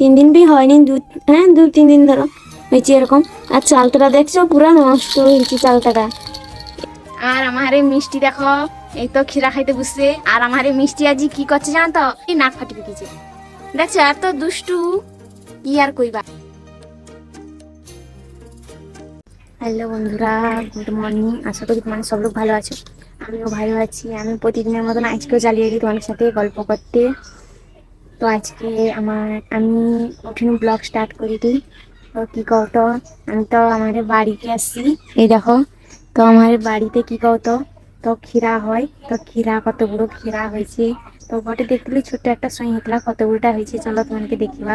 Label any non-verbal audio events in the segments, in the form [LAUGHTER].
তিন দিন বি হয়নি দু হ্যাঁ দু তিন দিন ধরো। হয়েছে এরকম। আর চালতাটা দেখছ? পুরো নষ্ট হয়েছে চালতাটা আর আমার এই মিষ্টি দেখো এই তো খিরা খাইতে বসছে। আর আমার এই মিষ্টি আজি কি করছে জানো তো? এই নাক ফাটি পেকেছে দেখছ? আর তো দুষ্টু কি আর কইবা? হ্যালো বন্ধুরা গুড মর্নিং। আশা করি তোমার সব লোক ভালো আছো। আমিও ভালো আছি। আমি প্রতিদিনের মতন আজকেও চালিয়ে দিই তোমার সাথে গল্প করতে। তো আজকে আমার, আমি কঠিন ব্লগ স্টার্ট করে দিই। তো কী কও তো আমি তো আমার বাড়িতে আসছি এই দেখো, তো আমার বাড়িতে কি কও তো খিরা হয়। তো খিরা কত বড় খিরা হয়েছে? তো বটে দেখলি ছোট্ট একটা সই হতলা কত বড়টা হয়েছে? চলো তোমাকে দেখিবা।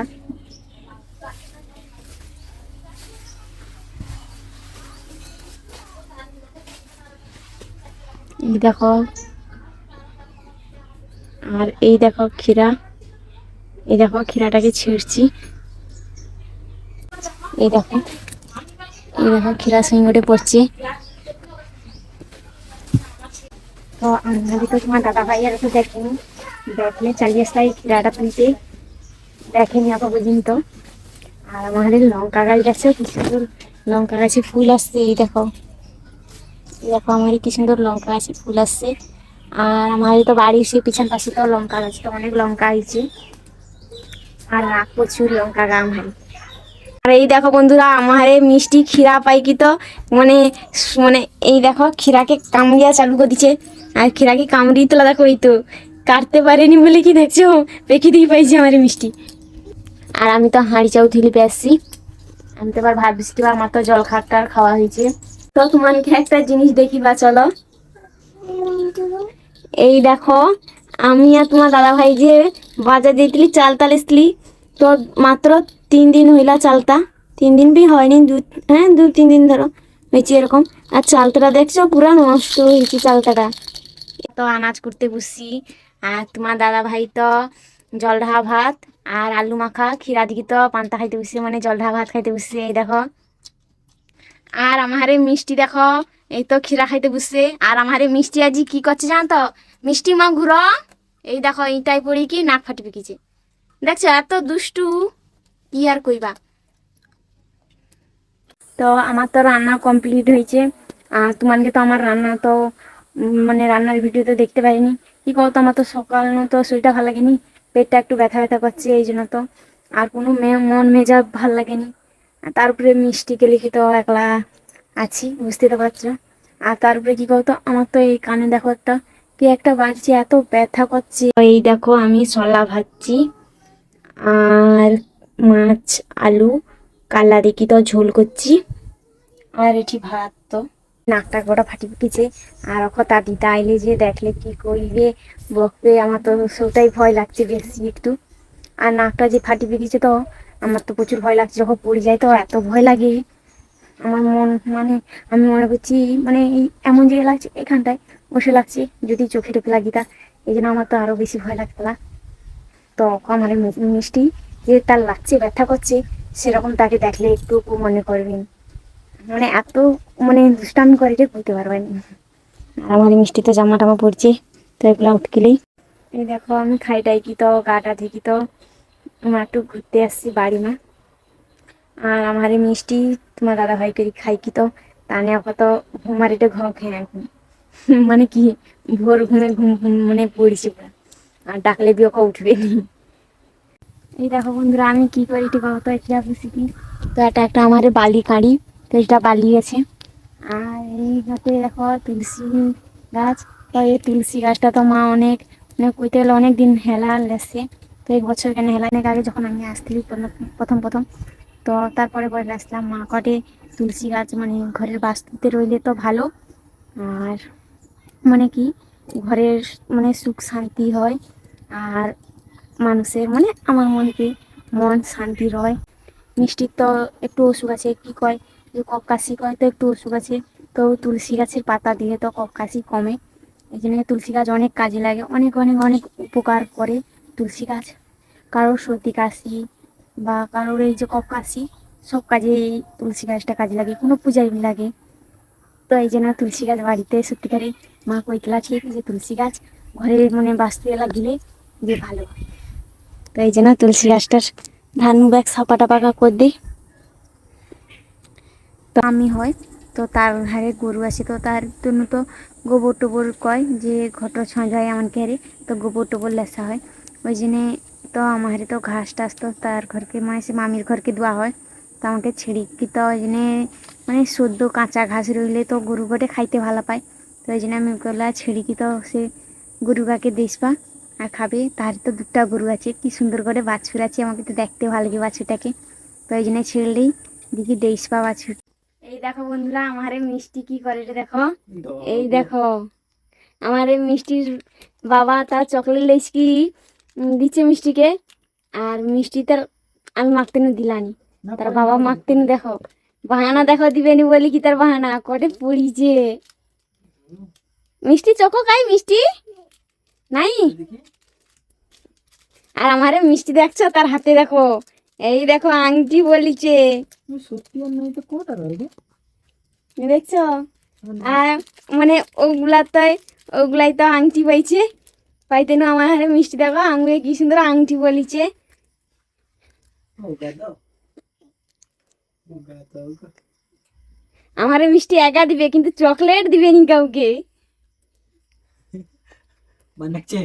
দেখো, আর এই দেখো খিরা এই দেখো খিরাটাকে ছিঁড়ছি। এই দেখো এই দেখো খিরা সিঙ্গুটে পড়ছে। তো আমি তো তোমার দাদা ভাই আর একটু দেখেনি। দেখলে চালিয়ে আসলাই খিরাটা তুলতে। দেখেনি অত পর্যন্ত। আর আমাদের লঙ্কা গাছ গেছে কি সুন্দর লঙ্কা গাছে ফুল আসছে, এই দেখো। এই দেখো আমার কি সুন্দর লঙ্কা গাছে ফুল আসছে। আর আমার তো বাড়ি সে পিছন পাশে তো লঙ্কা গাছ, তো অনেক লঙ্কা হয়েছে আর প্রচুর লঙ্কা গাম হয় আর এই দেখো বন্ধুরা আমার মিষ্টি খিরা পাই কি তো মানে মানে এই দেখো খিরাকে কামড়িয়া চালু করে দিচ্ছে। আর খিরাকে কামড়িয়ে তোলা দেখো এই তো কাটতে পারেনি বলে কি দেখছ? পেকে দিয়ে পাইছি আমার মিষ্টি। আর আমি তো হাঁড়ি চাউ থিলি পেয়েছি আমি তো এবার ভাবছি কি আমার তো জল খাটটার খাওয়া হয়েছে। তো তোমাকে একটা জিনিস দেখিবা চলো। এই দেখো। আমি আর তোমার দাদা ভাই যে দিয়েছিলি চাল তাল এসলি তো মাত্র তিন দিন হইলা চালতা তিন দিন বি হয়নি, দু হ্যাঁ দু, তিন দিন ধরো। হয়েছে এরকম। আর চালতাটা দেখছ, পুরো নষ্ট হয়েছে চালতাটা তো আনাজ করতে বসছি। আর তোমার দাদা ভাই তো জল ঢা ভাত আর আলু মাখা, ক্ষীরা দিকে তো পান্তা খাইতে বসছে মানে জল ঢা ভাত খাইতে বসছে, এই দেখো। আর আমার মিষ্টি দেখো, এই তো ক্ষীরা খাইতে বসছে। আর আমার মিষ্টি আজি কি করছে জানো তো মিষ্টি মা ঘুরো। এই দেখো এইটাই পড়ি কি, নাক ফাটি পেকেছে দেখছ, এত দুষ্টু, কি আর কইবা? তো আমার তো রান্না কমপ্লিট হয়েছে। আর তোমাকে তো আমার রান্না তো মানে রান্নার ভিডিও তো দেখতে পাইনি। কি কও তো, আমার তো সকাল তো শরীরটা ভালো লাগেনি। পেটটা একটু ব্যথা ব্যথা করছে, এই জন্য তো। আর কোনো মে- মন মেজাজ ভালো লাগেনি। তারপরে মিষ্টিকে লিখে তো একলা আছি, বুঝতে তো পারছ। আর তারপরে কি কও তো, আমার তো এই কানে দেখো একটা কি একটা বাজছে এত ব্যথা করছে। এই দেখো, আমি শলা ভাজছি, আর মাছ, আলু, কালা দেখি তো, ঝোল করছি। আর এটি ভাত তো। নাকটা গোটা ফাটি ফুটিছে। আর ওখ তার দিদা আইলে যে দেখলে কি করবে বকবে, আমার তো সেটাই ভয় লাগছে বেশি একটু। আর নাকটা যে ফাটি পেকেছে তো, আমার তো প্রচুর ভয় লাগছে, যখন পড়ে যায় তো, এত ভয় লাগে। আমার মন মানে আমি মনে করছি মানে এমন জায়গায় লাগছে, এখানটায় বসে লাগছে, যদি চোখে টোকে লাগি তা, এই জন্য আমার তো আরও বেশি ভয় লাগতো না। তো আমার মিষ্টি যে তার লাগছে, ব্যথা করছে, সেরকম তাকে দেখলে একটু মনে করবেন। মানে এত মানে দুষ্টামি করে যে বুঝতে পারবেন। আর আমার মিষ্টি তো জামা টামা পড়ছে তো এগুলো উঠকিলেই এই দেখো, আমি খাইটাই কি তো গাটা থেকে তো। আমার একটু ঘুরতে আসছি বাড়ি মা। আর আমার মিষ্টি তোমার দাদা ভাই করি খাই কি তো, তা নিয়ে কত ঘুমার এটা ঘ খেয়ে এখন [LAUGHS] মানে কি, ভোর ঘুমে ঘুম ঘুম মানে পড়ছি আর ডাকলে বিয়ে উঠবে এই দেখো বন্ধুরা, আমি কি করি ঠিক তো এটা বুঝি তো এটা একটা আমার বালি কাঁড়ি, তো এটা বালি আছে আর এই গাছে দেখো তুলসী গাছ, তো এই তুলসী গাছটা তো মা অনেক মানে কইতে গেলে অনেক দিন হেলা লেসছে তো এক বছর কেন হেলা অনেক আগে যখন আমি প্রথম- প্রথম প্রথম। তো তারপরে পরে আসলাম, মা কটে তুলসী গাছ মানে ঘরের বাস্তুতে রইলে তো ভালো। আর মানে কি, ঘরের মানে সুখ শান্তি হয় আর মানুষের মানে আমার মনকে মন শান্তি হয়। মিষ্টির তো একটু অসুখ আছে, কি কয়, যে কপ কাশি কয় তো একটু অসুখ আছে। তো তুলসী গাছের পাতা দিয়ে তো কপ কাশি কমে। এই জন্য তুলসী গাছ অনেক কাজে লাগে, অনেক অনেক অনেক উপকার করে তুলসী গাছ। কারোর সর্দি, কাশি বা কারোর এই যে কপ কাশি সব কাজে এই তুলসী গাছটা কাজে লাগে, কোনো পূজায় লাগে। তো এই জন্য তুলসী গাছ বাড়িতে সত্যিকারে মা কইতলা ঠিক যে তুলসী গাছ, ঘরে মানে বাস্তু লাগিলে যে ভালো। তো এই জন্য তুলসী গাছটার ধান ব্যাগ সাপা টাপাকা করে দিই। তো আমি হয় তো তার ধারে গরু আছে, তো তার জন্য তো গোবর টোবর কয়, যে ঘট ছঁজায় আমার ঘরে তো গোবর টোবর লেসা হয়। ওই জন্যে তো আমার হারে তো ঘাস টাস তো তার ঘরকে মানে সে মামির ঘরকে দেওয়া হয়, তো আমাকে ছিঁড়ি কি তো ওই জন্যে মানে সদ্য কাঁচা ঘাস রইলে তো গরু গটে খাইতে ভালো পায়। তো ওই জন্য আমি ওগুলা ছিঁড়ি কি তো সে গরু গাকে দিসবা আর খাবে? তার তো দুটা গরু আছে কি সুন্দর করে বাছুর আছে আমাকে তো দেখতে ভালো লাগে বাছুরটাকে। তো ওই জন্য ছিঁড়লেই দেখি দেইসপা বাছুর। এই দেখো বন্ধুরা আমার এই মিষ্টি কি করে দেখো। এই দেখো আমার এই মিষ্টির বাবা তার চকলেট লেস কি দিচ্ছে মিষ্টিকে আর মিষ্টি তার আমি মাখতে দিলানি। তার বাবা মাখতেনু দেখো। বাহানা দেখো দিবেনি বলি কি তার বাহানা? কটে পড়িছে? মিষ্টি চকো খাই মিষ্টি? নাই? আর আমারে মিষ্টি দেখছ তার হাতে দেখো। এই দেখো আংটি বলিছে। তো দেখছ? আর মানে ওগুলাতে ওগুলাই তো আংটি পাইছে। পাইতে না আমার হারে মিষ্টি দেখো আঙুলে কি সুন্দর আংটি বলিছে। আমারে মিষ্টি একা দিবে কিন্তু চকলেট দিবে নি কাউকে। বানাচ্ছে।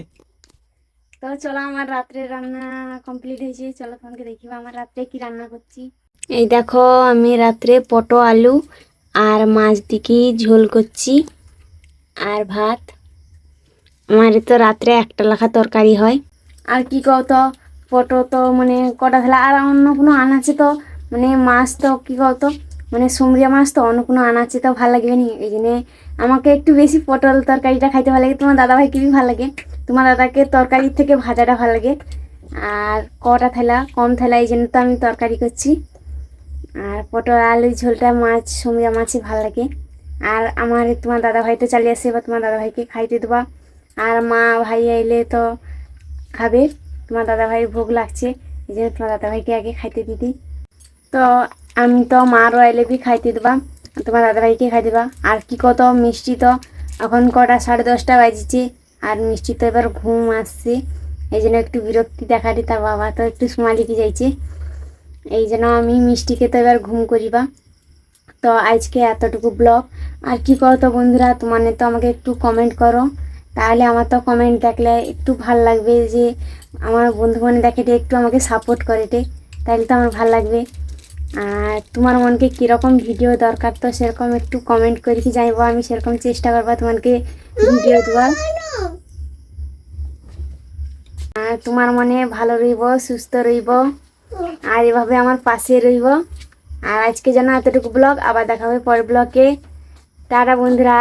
তো চলো আমার রাত্রে রান্না কমপ্লিট হয়েছে। চলো তোমাকে দেখিবা আমার রাত্রে কি রান্না করছি। এই দেখো আমি রাত্রে পটো আলু আর মাছ দিকে ঝোল করছি আর ভাত। আমার তো রাত্রে একটা লেখা তরকারি হয়। আর কি কও তো পটো তো মানে কটা ফেলা আর অন্য কোনো আনাচে তো মানে মাছ তো কী কও তো মানে সুমরিয়া মাছ তো অন্য কোনো আনাচে তো ভালো লাগবে নি। এই জন্যে আমাকে একটু বেশি পটল তরকারিটা খাইতে ভালো লাগে। তোমার দাদাভাইকে বি ভালো লাগে? তোমার দাদাকে তরকারির থেকে ভাজাটা ভালো লাগে। আর কটা থেলা? কম থেলা, এই জন্য তো আমি তরকারি করছি। আর পটল আলুর ঝোলটা, মাছ সমুদ্র মাছই ভালো লাগে। আর আমার তোমার দাদা ভাই তো চালিয়ে আসে বা তোমার দাদা ভাইকে খাইতে দেবা। আর মা, ভাই এলে তো খাবে। তোমার দাদা ভাই ভোগ লাগছে। এই জন্য তোমার দাদা ভাইকে আগে খাইতে দিদি। তো আমি তো মারও এলে বি খাইতে দেবা, তোমার দাদা ভাইকে খাই দেবা। আর কি কত মিষ্টি তো, এখন কটা সাড়ে দশটা বাজিছে, আর মিষ্টি তো এবার ঘুম আসছে। এই জন্য একটু বিরক্তি দেখা দেখাটি তার বাবা তো একটু সময় লিখে যাইছে। এই জন্য আমি মিষ্টিকে তো এবার ঘুম করিবা। তো আজকে এতটুকু ব্লগ। আর কি করো তো বন্ধুরা, তোমার তো আমাকে একটু কমেন্ট করো। তাহলে আমার তো কমেন্ট দেখলে একটু ভালো লাগবে যে, আমার বন্ধু বান্ধব দেখে একটু আমাকে সাপোর্ট করে তাহলে তো আমার ভালো লাগবে। আর তোমার মনকে কীরকম ভিডিও দরকার, তো সেরকম একটু কমেন্ট করে কি জানব আমি, সেরকম চেষ্টা করব তোমাকে ভিডিও দেওয়ার। আর তোমার মনে ভালো রইব, সুস্থ রইব, আর এভাবে আমার পাশে রইব। আর আজকে যেন এতটুকু ব্লগ, আবার দেখা হবে পরের ব্লগে। টাটা বন্ধুরা।